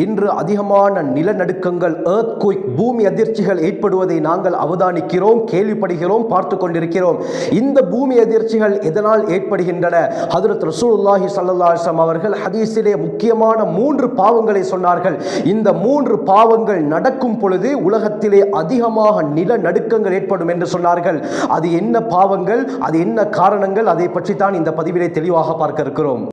இன்று அதிகமான நிலநடுக்கங்கள் earthquake பூமி அதிர்ச்சிகள் ஏற்படுவதை நாங்கள் அவதானிக்கிறோம் கேள்விப்படுகிறோம் பார்த்து கொண்டிருக்கிறோம். இந்த பூமி அதிர்ச்சிகள் எதனால் ஏற்படுகின்றன? ஹதரத் ரசூலுல்லாஹி ஸல்லல்லாஹு அவர்கள் ஹதீஸிலே முக்கியமான மூன்று பாவங்களை சொன்னார்கள். இந்த மூன்று பாவங்கள் நடக்கும் பொழுது உலகத்திலே அதிகமாக நிலநடுக்கங்கள் ஏற்படும் என்று சொன்னார்கள். அது என்ன பாவங்கள்? அது என்ன காரணங்கள்? அதை பற்றி தான் இந்த பதிவிலே தெளிவாக பார்க்க இருக்கிறோம்.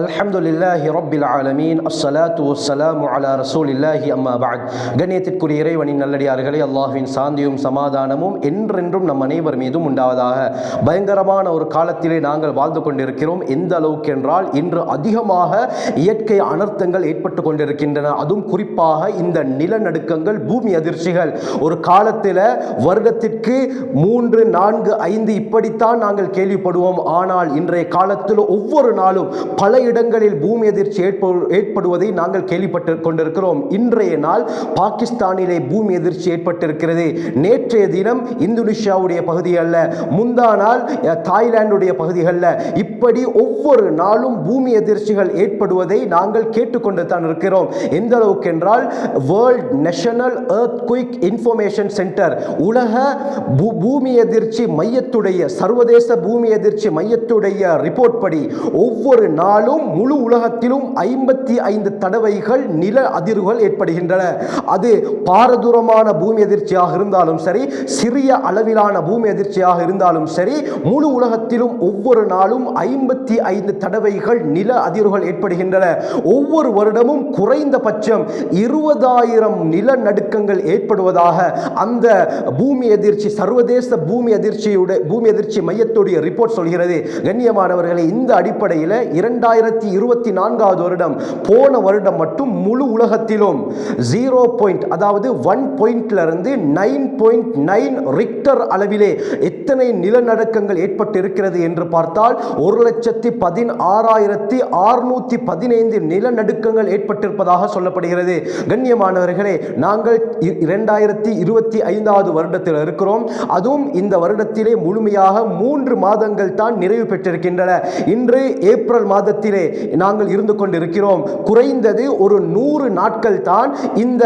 அல்ஹம்துலில்லாஹி ரப்பில் ஆலமீன். அஸ்ஸலாத்து வஸ்ஸலாமு அலா ரசூலில்லாஹி அம்மா பாத் கண்ணியத்திற்குரிய இறைவனின் நல்லடியார்களே அல்லாஹ்வின் சாந்தியும் சமாதானமும் என்றென்றும் நம் அனைவர் மீதும் உண்டாவதாக. பயங்கரமான ஒரு காலத்திலே நாங்கள் வாழ்ந்து கொண்டிருக்கிறோம். எந்த அளவுக்கு என்றால் இன்று அதிகமாக இயற்கை அனர்த்தங்கள் ஏற்பட்டு கொண்டிருக்கின்றன. அதுவும் குறிப்பாக இந்த நிலநடுக்கங்கள் பூமி அதிர்ச்சிகள். ஒரு காலத்தில் வருடத்திற்கு மூன்று நான்கு ஐந்து இப்படித்தான் நாங்கள் கேள்விப்படுவோம். ஆனால் இன்றைய காலத்தில் ஒவ்வொரு நாளும் பல இடங்களில் பூமி அதிர்ச்சி ஏற்படுவதை நாங்கள் கேள்விப்பட்டு கொண்டிருக்கிறோம். இன்றைய நாள் பாகிஸ்தானிலே பூமி அதிர்ச்சி ஏற்பட்டிருக்கிறது. நேற்றைய தினம் இந்தோனேஷியாவுடைய பகுதி அல்ல முந்தா நாள் அஹ், தாய்லாந்துடைய பகுதிகளில் இப்படி ஒவ்வொரு நாளும் பூமி அதிர்ச்சிகள் ஏற்படுவதை நாங்கள் கேட்டுக்கொண்டு தான் இருக்கிறோம். எந்த அளவுக்கு என்றால் world national earthquake information centre உலக பூமி அதிர்ச்சி மையத்துடைய சர்வதேச பூமி அதிர்ச்சி மையத்துடைய ரிப்போர்ட் படி ஒவ்வொரு நாளும் முழு உலகத்திலும் ஐம்பத்தி ஐந்து தடவைகள் நில அதிர்வுகள் ஏற்படுகின்றன. அது பாரதூரமான பூமி அதிர்ச்சியாக இருந்தாலும் சரி சிறிய அளவிலான பூமி அதிர்ச்சியாக இருந்தாலும் சரி முழு உலகத்திலும் ஒவ்வொரு நாளும் ஐம்பத்தி ஐந்து தடவைகள் நில அதிர்வுகள் ஏற்படுகின்றன. ஒவ்வொரு வருடமும் குறைந்தபட்சம் இருபதாயிரம் நிலநடுக்கங்கள் ஏற்படுவதாக அந்த பூமி அதிர்ச்சி சர்வதேச பூமி அதிர்ச்சியுடைய பூமி அதிர்ச்சி மையத்துடைய ரிப்போர்ட் சொல்கிறது. கண்ணியமானவர்களை இந்த அடிப்படையில் இரண்டாயிரம் இரண்டாயிரத்தி இருபத்தி நான்காவது வருடம் போன வருடம் மட்டும் முழு உலகத்திலும் ஜீரோ பாயிண்ட் அதாவது ஒன் பாயிண்ட்லேருந்து நைன் பாயிண்ட் நைன் ரிக்டர் அளவிலே எத்தனை நிலநடுக்கங்கள் ஏற்பட்டு இருக்கிறது என்று பார்த்தால் ஒரு லட்சத்தி பதினாறாயிரத்தி ஆறுநூற்றி பதினைந்து நிலநடுக்கங்கள் ஏற்பட்டிருப்பதாக சொல்லப்படுகிறது. கண்ணியமானவர்களே நாங்கள் இரண்டாயிரத்தி இருபத்தி ஐந்தாவது வருடத்தில் இருக்கிறோம். அதுவும் இந்த வருடத்திலே முழுமையாக மூன்று மாதங்கள் தான் நிறைவு பெற்றிருக்கின்றன. இன்று ஏப்ரல் மாதத்தில் இடத்திலே நாங்கள் இருந்து கொண்டிருக்கிறோம். குறைந்தது ஒரு நூறு நாட்கள் தான் இந்த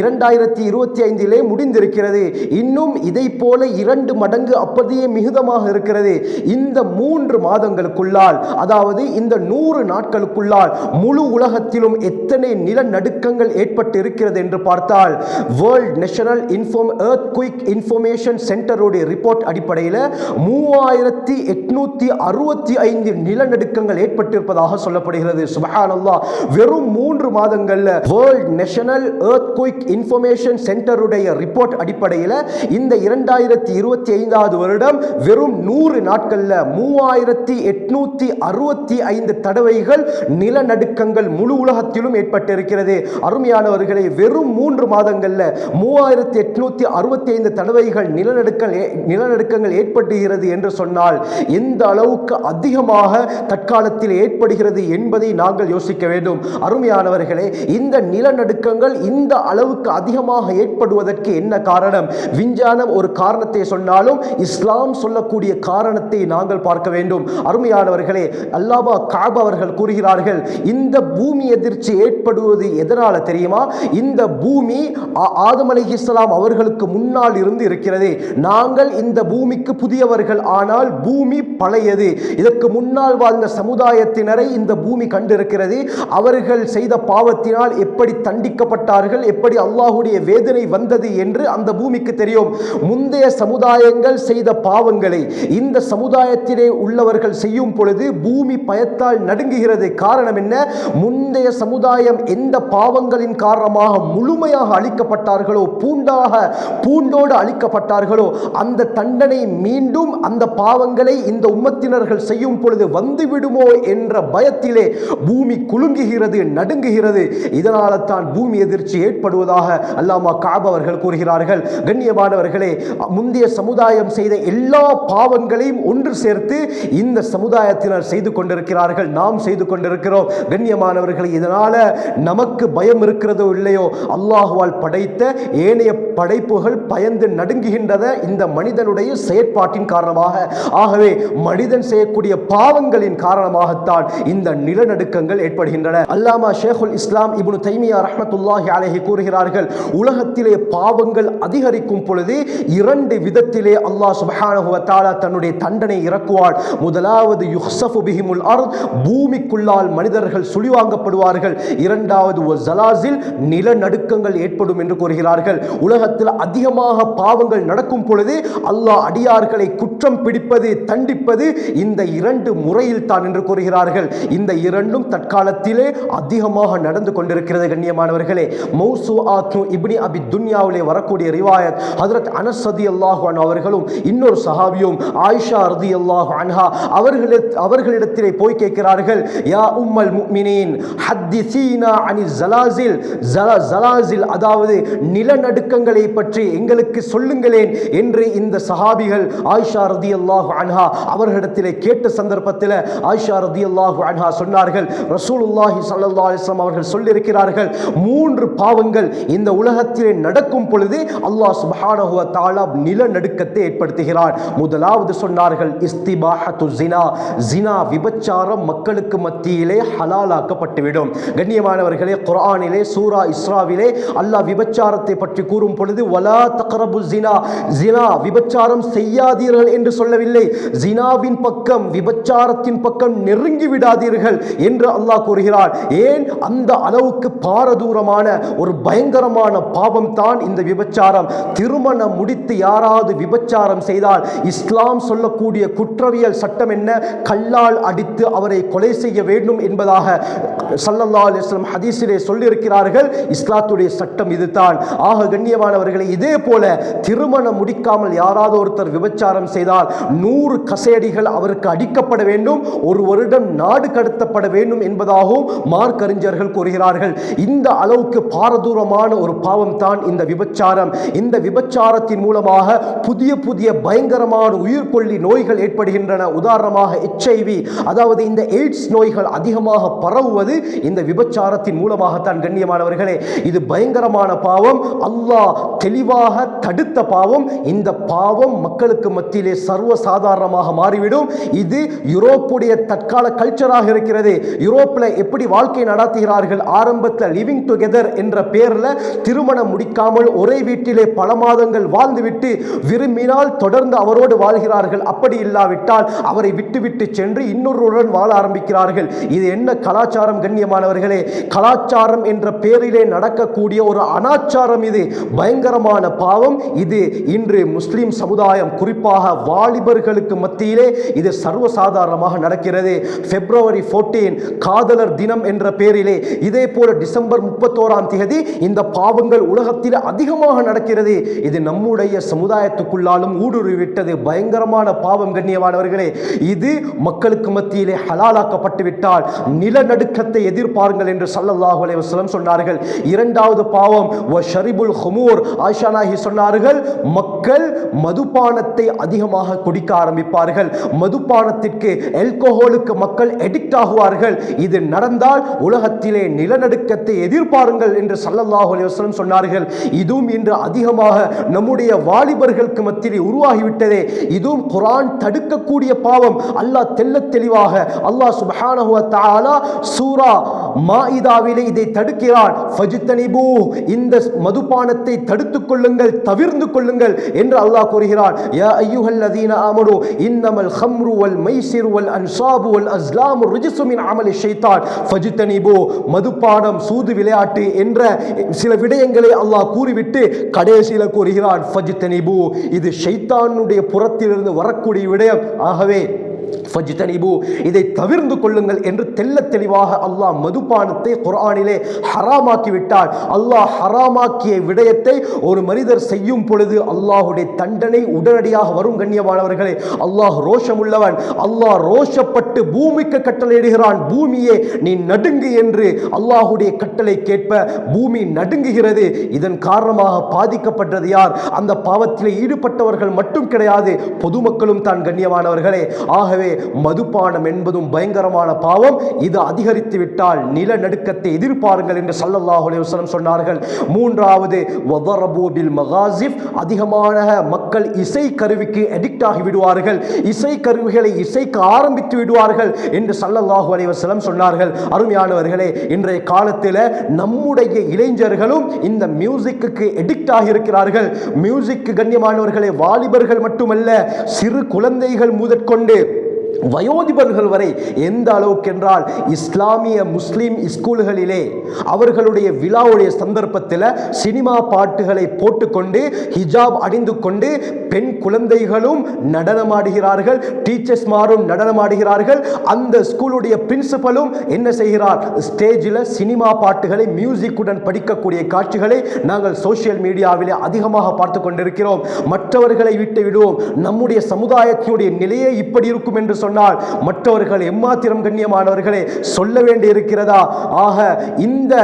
இரண்டாயிரத்தி இருபத்தி ஐந்திலே முடிந்திருக்கிறது. இன்னும் இதை போல இரண்டு மடங்கு அப்படியே மிகுதமாக இருக்கிறது. இந்த மூன்று மாதங்களுக்குள்ளால் அதாவது இந்த நூறு நாட்களுக்குள்ளால் முழு உலகத்திலும் எத்தனை நிலநடுக்கங்கள் ஏற்பட்டு இருக்கிறது என்று பார்த்தால் world national inform inform quick information சென்டருடைய report அடிப்படையில் மூவாயிரத்தி எட்நூத்தி அறுபத்தி ஐந்து நிலநடுக்கங்கள் ஏற்பட்டிருப்பதாக சொல்லப்படுகிறது. சுபஹானல்லாஹ். வெறும் மூன்று மாதங்கள்ல வேர்ல்ட் நேஷனல் earthquake இன்ஃபர்மேஷன் சென்டருடைய ரிப்போர்ட் அடிப்படையில் இந்த இரண்டாயிரத்தி இருபத்தி ஐந்தாவது வருடம் வெறும் நூறு நாட்களில் மூவாயிரத்தி எட்நூத்தி அறுபத்தி ஐந்து தடவைகள் நிலநடுக்கங்கள் முழு உலகத்திலும் ஏற்பட்டிருக்கிறது. அருமையானவர்களை வெறும் மூன்று மாதங்களில் மூவாயிரத்தி எட்நூத்தி அறுபத்தி ஐந்து தடவைகள் நிலநடுக்கங்கள் நிலநடுக்கங்கள் ஏற்படுகிறது என்று சொன்னால் எந்த அளவுக்கு அதிகமாக தற்காலத்தில் ஏற்படுகிறது என்பதை நாங்கள் யோசிக்க வேண்டும். அருமையானவர்களே இந்த நிலநடுக்கங்கள் இந்த அளவுக்கு அதிகமாக ஏற்படுவதற்கு என்ன காரணம்? விஞ்ஞானம் ஒரு காரணத்தை சொன்னாலும் இஸ்லாம் சொல்லக்கூடிய காரணத்தை நாங்கள் பார்க்க வேண்டும். அருமையானவர்களே அல்லாமா காப் அவர்கள் கூறுகிறார்கள் இந்த பூமி எதிர்ச்சி ஏற்படுவது எதனால தெரியுமா? இந்த பூமி ஆ- ஆதம் அவர்களுக்கு முன்னால் இருந்து இருக்கிறது. நாங்கள் இந்த பூமிக்கு புதியவர்கள் ஆனால் பூமி பழையது. இதற்கு முன்னால் வாழ்ந்த சமுதாயத்தினரை இந்த பூமி கண்டிருக்கிறது. அவர்கள் செய்த பாவத்தினால் எப்படி தண்டிக்கப்பட்டார்கள் எப்படி அல்லாஹுடைய வேதனை வந்தது என்று அந்த பூமிக்கு தெரியும். முந்தைய சமுதாயங்கள் செய்த பாவங்களை இந்த சமுதாயத்திலே உள்ளவர்கள் செய்யும் பொழுது பூமி பயத்தால் நடுங்குகிறது. காரணம் என்ன? முந்தைய சமுதாயம் எந்த பாவங்களின் காரணமாக முழுமையாக அழிக்கப்பட்டார்களோ பூண்டாக பூண்டோடு அழிக்கப்பட்டார்களோ அந்த தண்டனை மீண்டும் அந்த பாவங்களை இந்த உம்மத்தினர்கள் செய்யும் பொழுது வந்துவிடுமோ என்ற பயத்திலே பூமி குலுங்குகிறது நடுங்குகிறது. இதனால தான் பூமி எதிர்ச்சி ஏற்படுவதாக அல்லாமா காப் அவர்கள் கூறுகிறார்கள். கண்ணியமானவர்களே முந்தைய சமுதாயம் செய்த எல்லா பாவங்களையும் ஒன்று சேர்த்து இந்த சமுதாயத்தினர் செய்து கொண்டிருக்கிறார்கள். நாம் செய்து கொண்டிருக்கிறோம். கண்ணியமானவர்கள் இதனால நமக்கு பயம் இருக்கிறதோ இல்லையோ? அல்லாஹுவால் படைத்த ஏனைய படைப்புகள் பயந்து நடுங்குகின்றத இந்த மனிதனுடைய செயற்பாட்டின் காரணமாக. ஆகவே மனிதன் செய்யக்கூடிய பாவங்களின் காரணமாகத்தான் இந்த நிலநடுக்கங்கள் ஏற்படுகின்றன. அல்லாமா ஷேகுல் இஸ்லாம் இபுனு தைமியா ரஹமத்துல்லாஹி அலஹி கூறுகிறார்கள் உலகத்திலே பாவங்கள் அதிகரிக்கும் பொழுது இரண்டு விதத்திலே அல்லாஹ் சுப்ஹானஹு வ தஆலா தன்னுடைய தண்டனை இறக்குவார் முதலாவது யுஹ்ஸஃபு பிஹிமுல் அர்த் பூமிக்குள்ளால் மனிதர்கள் சுழிவாங்கப்படுவார்கள். இரண்டாவது ஒ ஜலாசில் நிலநடுக்கங்கள் ஏற்படும் என்று கூறுகிறார்கள். உலகத்தில் அதிகமாக பாவங்கள் நடக்கும் பொழுது அல்லாஹ் அடியார்களை குற்றம் பிடிப்பது தண்டிப்பது இந்த இரண்டு முறையில் தான் என்று கூறுகிறார்கள். இந்த இரண்டும் தற்காலத்திலே அதிகமாக நடந்து கொண்டிருக்கிறது கண்ணியமானவர்களே. மௌசு ஆத்து இப்னி அபி துன்யாவிலே வரக்கூடிய ரிவாயத் ஹதரத் அனஸ் ரதி அல்லாஹு அவர்களும் இன்னொரு சஹாபியும் ஆயிஷா ரதி அல்லாஹு அன்ஹா அவர்களே அவர்களிடத்திலே போய் கேட்கிறார்கள் யா உம்மல் முக்மினீன் ஹத்திசீனா அனி ஜலாசில் ஜல ஜலாசில் அதாவது நிலநடுக்கங்களை பற்றி எங்களுக்கு சொல்லுங்களேன் என்று இந்த சஹாபிகள் ஆயிஷா ரதி அல்லாஹு அன்ஹா அவர்களிடத்திலே கேட்ட சந்தர்ப்பத்தில் ஆயிஷா ரதி அல்லாஹ் அல்லாஹு அன்ஹா சொன்னார்கள் ரசூலுல்லாஹி சல்லா அலிஸ்லாம் அவர்கள் சொல்லியிருக்கிறார்கள் மூன்று பாவங்கள் இந்த உலகத்திலே நடக்கும் பொழுது அல்லாஹ் சுபஹானஹுவ தாலா நிலநடுக்கத்தை ஏற்படுத்துகிறார். முதலாவது சொன்னார்கள் இஸ்திபாஹத்து ஜினா ஜினா விபச்சாரம் மக்களுக்கு மத்தியிலே ஹலாலாக்கப்பட்டுவிடும். கண்ணியமானவர்களே குரானிலே சூரா இஸ்ராவிலே அல்லாஹ் விபச்சாரத்தை பற்றி கூறும் பொழுது வலா தக்ரபு ஜினா ஜினா விபச்சாரம் செய்யாதீர்கள் என்று சொல்லவில்லை. ஜினாவின் பக்கம் விபச்சாரத்தின் பக்கம் நெருங்கிவிட விடாதீர்கள் என்று அல்லாஹ் கூறுகிறார் ஏன்? அந்த அளவுக்கு பாரதூரமான ஒரு பயங்கரமான பாவம் தான் இந்த விபச்சாரம். திருமணம் முடித்து யாராவது விபச்சாரம் செய்தால் இஸ்லாம் சொல்லக்கூடிய குற்றவியல் சட்டம் என்ன? கல்லால் அடித்து அவரை கொலை செய்ய வேண்டும் என்பதாக சல்லல்லா அலைஹி ஹதீஸிலே சொல்லியிருக்கிறார்கள். இஸ்லாத்துடைய சட்டம் இதுதான். ஆக கண்ணியமானவர்களை இதே போல திருமணம் முடிக்காமல் யாராவது ஒருத்தர் விபச்சாரம் செய்தால் நூறு கசேடிகள் அவருக்கு அடிக்கப்பட வேண்டும். ஒரு வருடம் நாடு கடத்தப்பட வேண்டும் என்பதாகவும் மார்க்கறிஞர்கள் கூறுகிறார்கள். இந்த அளவுக்கு பாரதூரமான ஒரு பாவம் தான் இந்த விபச்சாரம். இந்த விபச்சாரத்தின் மூலமாக புதிய புதிய பயங்கரமான உயிர்கொல்லி நோய்கள் ஏற்படுகின்றன. உதாரணமாக எச்ஐவி அதாவது இந்த எய்ட்ஸ் நோய்கள் அதிகமாக பரவுவது இந்த விபச்சாரத்தின் மூலமாகத்தான் கண்ணியமானவர்களே. இது பயங்கரமான பாவம். அல்லாஹ் தெளிவாக தடுத்த பாவம். இந்த பாவம் மக்களுக்கு மத்தியிலே சர்வ சாதாரணமாக மாறிவிடும். இது யூரோப்புடைய தற்கால கல்ச்சர் கல்ச்சராக இருக்கிறது. யூரோப்பில் எப்படி வாழ்க்கை நடத்துகிறார்கள்? ஆரம்பத்தில் லிவிங் டுகெதர் என்ற பெயரில் திருமணம் முடிக்காமல் ஒரே வீட்டிலே பல மாதங்கள் வாழ்ந்துவிட்டு விரும்பினால் தொடர்ந்து அவரோடு வாழ்கிறார்கள். அப்படி இல்லாவிட்டால் அவரை விட்டுவிட்டு சென்று இன்னொருவருடன் வாழ ஆரம்பிக்கிறார்கள். இது என்ன கலாச்சாரம் கண்ணியமானவர்களே? கலாச்சாரம் என்ற பெயரிலே நடக்கக்கூடிய ஒரு அனாச்சாரம் இது. பயங்கரமான பாவம் இது. இன்று முஸ்லிம் சமுதாயம் குறிப்பாக வாலிபர்களுக்கு மத்தியிலே இது சர்வசாதாரணமாக நடக்கிறது. பிப்ரவரி 14 காதலர் தினம் என்ற பெயரிலே இதே போல டிசம்பர் முப்பத்தோராம் தேதி இந்த பாவங்கள் உலகத்தில் அதிகமாக நடக்கிறது. இது நம்முடைய சமுதாயத்துக்குள்ளாலும் ஊடுருவிட்டது பயங்கரமான பாவம் கண்ணியமானவர்களே இது மக்களுக்கு மத்தியிலே ஹலாலாக்கப்பட்டு விட்டால் நிலநடுக்கத்தை எதிர்பாருங்கள் என்று சல்லல்லாஹு அலைவசலம் சொன்னார்கள். இரண்டாவது பாவம் வ ஷரிபுல் ஹமூர். ஆஷானாகி சொன்னார்கள் மக்கள் மதுபானத்தை அதிகமாக குடிக்க ஆரம்பிப்பார்கள். மதுபானத்திற்கு ஆல்கஹாலுக்கு மக்கள் எடிக்ட் ஆகுவார்கள். இது நடந்தால் உலகத்திலே நிலநடுக்கத்தை எதிர்பாருங்கள் என்று சல்லல்லாஹு அலைஹி சொன்னார்கள். இதுவும் இன்று அதிகமாக நம்முடைய வாலிபர்களுக்கு மத்தியில் உருவாகிவிட்டதே. இதுவும் குரான் தடுக்கக்கூடிய பாவம். அல்லாஹ் தெள்ளத் தெளிவாக அல்லாஹ் சுப்ஹானஹு வ தஆலா சூரா மாஇதாவிலே இதை தடுக்கிறான். ஃபஜ்தனிபூ இந்த மதுபானத்தை தடுத்துக் கொள்ளுங்கள் தவிர்ந்து கொள்ளுங்கள் என்று அல்லாஹ் கூறுகிறான். யா அய்யுஹல்லதீன ஆமனு இன்னமல் ஹம்ரு வல் மைசிர் வல் அன்சாபு வல் அஸ்லாம் ரிஜ்சு மின் அமலி ஷைத்தான். ஃபஜ்தனிபூ மதுப்பானம் சூது விளையாட்டு என்ற சில விடயங்களை அல்லாஹ் கூறிவிட்டு கடைசியில் கூறுகிறான் ஃபஜித்தனிபு. இது ஷைத்தானுடைய புறத்திலிருந்து வரக்கூடிய விடயம். ஆகவே ஃபஜ்தனிபு இதை தவிர்ந்து கொள்ளுங்கள் என்று தெல்ல தெளிவாக அல்லாஹ் மதுபானத்தை குரானிலே ஹராமாக்கி விட்டார் அல்லாஹ் ஹராமாக்கிய விடயத்தை ஒரு மனிதர் செய்யும் பொழுது அல்லாஹுடைய தண்டனை உடனடியாக வரும் கண்ணியமானவர்களே. அல்லாஹ் ரோஷம் உள்ளவன் அல்லாஹ் ரோஷப்பட்டு பூமிக்கு கட்டளையிடுகிறான். பூமியே நீ நடுங்கு என்று அல்லாஹுடைய கட்டளை கேட்ப. பூமி நடுங்குகிறது. இதன் காரணமாக பாதிக்கப்பட்டது யார்? அந்த பாவத்தில் ஈடுபட்டவர்கள் மட்டும் கிடையாது பொதுமக்களும் தான் கண்ணியமானவர்களே. ஆகவே ஆகவே மதுபானம் என்பதும் பயங்கரமான பாவம். இது அதிகரித்து விட்டால் நிலநடுக்கத்தை எதிர்பாருங்கள் என்று சல்லல்லாஹு அலைஹி சொன்னார்கள். மூன்றாவது வதரபூபில் மகாசிப் அதிகமான மக்கள் இசை கருவிக்கு அடிக்ட் ஆகி விடுவார்கள். இசை கருவிகளை இசைக்க ஆரம்பித்து விடுவார்கள் என்று சல்லல்லாஹு அலைஹி சொன்னார்கள். அருமையானவர்களே இன்றைய காலத்தில் நம்முடைய இளைஞர்களும் இந்த மியூசிக்கு எடிக்ட் ஆகி இருக்கிறார்கள். மியூசிக் கண்ணியமானவர்களே வாலிபர்கள் மட்டுமல்ல சிறு குழந்தைகள் முதற்கொண்டு வயோதிபர்கள் வரை எந்த அளவுக்கு என்றால் இஸ்லாமிய முஸ்லீம் ஸ்கூல்களிலே அவர்களுடைய விழாவுடைய சந்தர்ப்பத்தில் சினிமா பாட்டுகளை போட்டுக்கொண்டு ஹிஜாப் அணிந்து கொண்டு பெண் குழந்தைகளும் நடனமாடுகிறார்கள் டீச்சர்ஸ் மாரும் நடனமாடுகிறார்கள். அந்த ஸ்கூலுடைய பிரின்சிபலும் என்ன செய்கிறார்? ஸ்டேஜில் சினிமா பாட்டுகளை மியூசிக்குடன் படிக்கக்கூடிய காட்சிகளை நாங்கள் சோசியல் மீடியாவிலே அதிகமாக பார்த்து கொண்டிருக்கிறோம் மற்றவர்களை விட்டு விடுவோம் நம்முடைய சமுதாயத்தினுடைய நிலையே இப்படி இருக்கும் என்று சொன்னால் மற்றவர்கள் எம்மாத்திரம் கண்ணியமானவர்களே சொல்ல வேண்டி இருக்கிறதா ஆக இந்த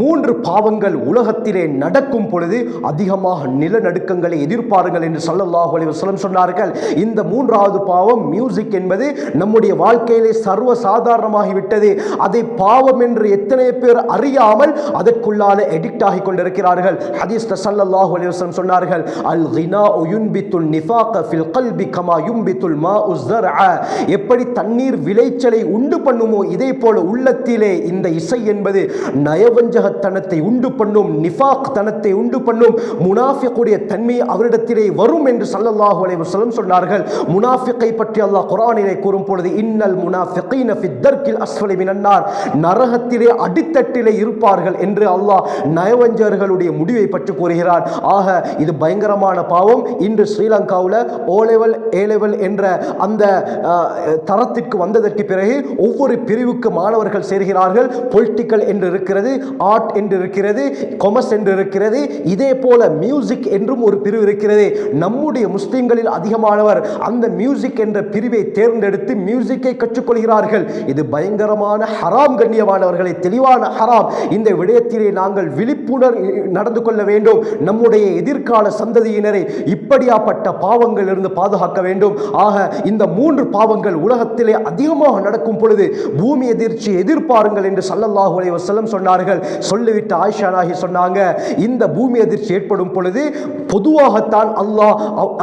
மூன்று பாவங்கள் உலகத்திலே நடக்கும் பொழுது அதிகமாக நிலநடுக்கங்களை எதிர்ப்பாருங்கள் என்று சல்லல்லாஹு அலைஹி சொன்னார்கள். இந்த மூன்றாவது பாவம் மியூசிக் என்பது நம்முடைய வாழ்க்கையிலே சர்வ சாதாரணமாகிவிட்டது அதை பாவம் என்று எத்தனை பேர் அறியாமல் அதற்குள்ளால எடிக்ட் ஆகி கொண்டிருக்கிறார்கள். ஹதீஸ் சல்லல்லாஹு அலைஹி சொன்னார்கள் அல் கினா உயுன்பித்துல் நிஃபாக ஃபில் கல்பி கமா யும்பித்துல் மா உஸ்ஸர்அ எப்படி தண்ணீர் விளைச்சலை உண்டு பண்ணுமோ இதே போல உள்ளத்திலே இந்த இசை என்பது நயவஞ்சகத்தனத்தை உண்டு பண்ணும் நிஃபாக் தனத்தை உண்டு பண்ணும் முனாஃபிக்குடைய தன்மை அவரிடத்திலே வரும் என்று சல்லல்லாஹு அலைஹி சொன்னார்கள். முனாஃபிக்கை பற்றி அல்லாஹ் குரானிலே கூறும் பொழுது இன்னல் முனாஃபிக்கீன ஃபி தர்கில் அஸ்ஃபலி மினன்னார். நரகத்திலே அடித்தட்டிலே இருப்பார்கள் என்று அல்லாஹ் நயவஞ்சகர்களுடைய முடிவை பற்றி கூறுகிறார் ஆக இது பயங்கரமான பாவம். இன்று ஸ்ரீலங்காவில் ஓ லெவல் ஏ லெவல் என்ற அந்த தரத்திற்கு வந்ததற்கு பிறகு ஒவ்வொரு பிரிவுக்கு மாணவர்கள் சேர்கிறார்கள். பொலிட்டிக்கல் என்று இருக்கிறது ஆர்ட் என்று இருக்கிறது கொமர்ஸ் என்று இருக்கிறது. இதே போல மியூசிக் என்றும் ஒரு பிரிவு இருக்கிறது. நம்முடைய முஸ்லீம்களில் அதிகமானவர் அந்த மியூசிக் என்ற பிரிவை தேர்ந்தெடுத்து மியூசிக்கை கற்றுக்கொள்கிறார்கள். இது பயங்கரமான ஹராம் கண்ணியமானவர்களை தெளிவான ஹராம் இந்த விடயத்திலே நாங்கள் விழிப்புணர் நடந்து கொள்ள வேண்டும். நம்முடைய எதிர்கால சந்ததியினரை இப்படியாப்பட்ட பாவங்கள் இருந்து பாதுகாக்க வேண்டும். ஆக இந்த மூன்று பாவங்கள் உலகத்திலே அதிகமாக நடக்கும் பொழுது பூமி எதிர்ச்சி எதிர்பாருங்கள் என்று சல்லல்லாஹு அலைஹி வசலம் சொன்னார்கள். சொல்லிவிட்டு ஆயிஷா நாகி சொன்னாங்க இந்த பூமி எதிர்ச்சி ஏற்படும் பொழுது பொதுவாகத்தான் அல்லாஹ்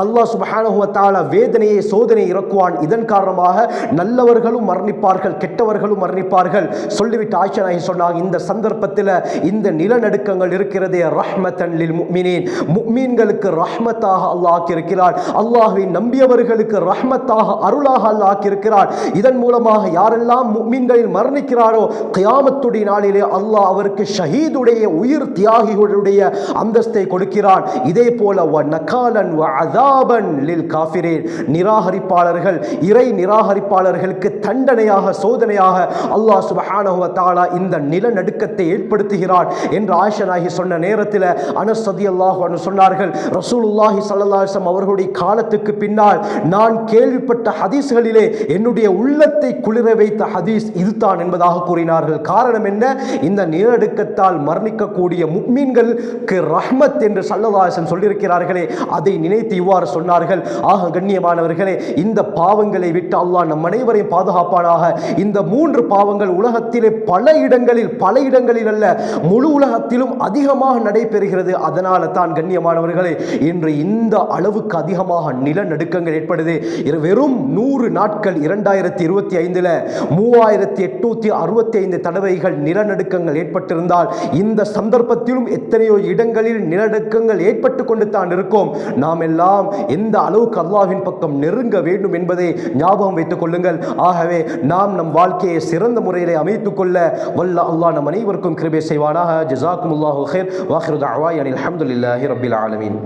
அல்லாஹ் சுபஹானுவத்தால வேதனையை சோதனை இறக்குவான். இதன் காரணமாக நல்லவர்களும் மரணிப்பார்கள் கெட்டவர்களும் மரணிப்பார்கள். சொல்லிவிட்டு ஆயிஷா நாகி சொன்னாங்க இந்த சந்தர்ப்பத்தில் இந்த நிலநடுக்கங்கள் இருக்கிறதே ரஹ்மத்தன் லில் முக்மினின். முக்மீன்களுக்கு ரஹ்மத்தாக அல்லாஹ் ஆக்கியிருக்கிறார் அல்லாஹ்வை நம்பியவர்களுக்கு ரஹ்மத்தாக அருளாக அல்லாஹ் ஆக்கியிருக்கிறார் இதன் மூலமாக யாரெல்லாம் மீன்களில் மரணிக்கிறாரோ கியாமத்துடைய நாளிலே அல்லாஹ் அவருக்கு ஷஹீதுடைய உயிர் தியாகிகளுடைய அந்தஸ்தை கொடுக்கிறான். இதே போல வ நகாலன் வ அதாபன் லில் காஃபிரீன். நிராகரிப்பாளர்கள் இறை நிராகரிப்பாளர்களுக்கு தண்டனையாக சோதனையாக அல்லாஹ் சுபஹானஹுவ தாலா இந்த நிலநடுக்கத்தை ஏற்படுத்துகிறான் என்று ஆயிஷனாகி சொன்ன நேரத்தில் அனஸ் ரலியல்லாஹு அன்ஹு சொன்னார்கள் ரசூலுல்லாஹி ஸல்லல்லாஹு அலைஹி அவர்களுடைய காலத்துக்கு பின்னால் நான் கேள்விப்பட்ட ஹதீஸ்களிலே என்னுடைய உள்ளத்தை குளிர வைத்த ஹதீஸ் இதுதான் என்பதாக கூறினார்கள். காரணம் என்ன? இந்த நிலநடுக்கத்தால் மரணிக்கக்கூடிய முக்மீன்களுக்கு ரஹ்மத் என்று சல்லதாசன் சொல்லியிருக்கிறார்களே அதை நினைத்து இவ்வாறு சொன்னார்கள். ஆக கண்ணியமானவர்களே இந்த பாவங்களை விட்டு அல்லாஹ் நம் அனைவரையும் பாதுகாப்பானாக. இந்த மூன்று பாவங்கள் உலகத்திலே பல இடங்களில் பல இடங்களில் அல்ல முழு உலகத்திலும் அதிகமாக நடைபெறுகிறது. அதனால தான் கண்ணியமானவர்களே இன்று இந்த அளவுக்கு அதிகமாக நிலநடுக்கங்கள் ஏற்படுது. வெறும் நூறு நாட்கள் இரண்டாயிரத்தி இருபத்தி ஐந்தில் மூவாயிரத்தி எட்நூத்தி அறுபத்தி ஐந்து தடவைகள் நிலநடுக்கங்கள் ஏற்பட்டிருந்தால் இந்த சந்தர்ப்பத்திலும் எத்தனையோ இடங்களில் நிலநடுக்கங்கள் ஏற்பட்டு கொண்டு தான் இருக்கும். நாம் எல்லாம் எந்த அளவுக்கு அல்லாவின் பக்கம் நெருங்க வேண்டும் என்பதை ஞாபகம் வைத்துக் கொள்ளுங்கள். ஆகவே நாம் நம் வாழ்க்கையை சிறந்த முறையில் அமைத்துக் கொள்ள வல்ல அல்லாஹ் நம் அனைவருக்கும் கிருபை செய்வானாக. ஜசாக்கும் அல்லாஹு ஹேர் வாஹிரு தாவாய் அனில் அஹமதுல்லாஹி ரபில் ஆலமீன்.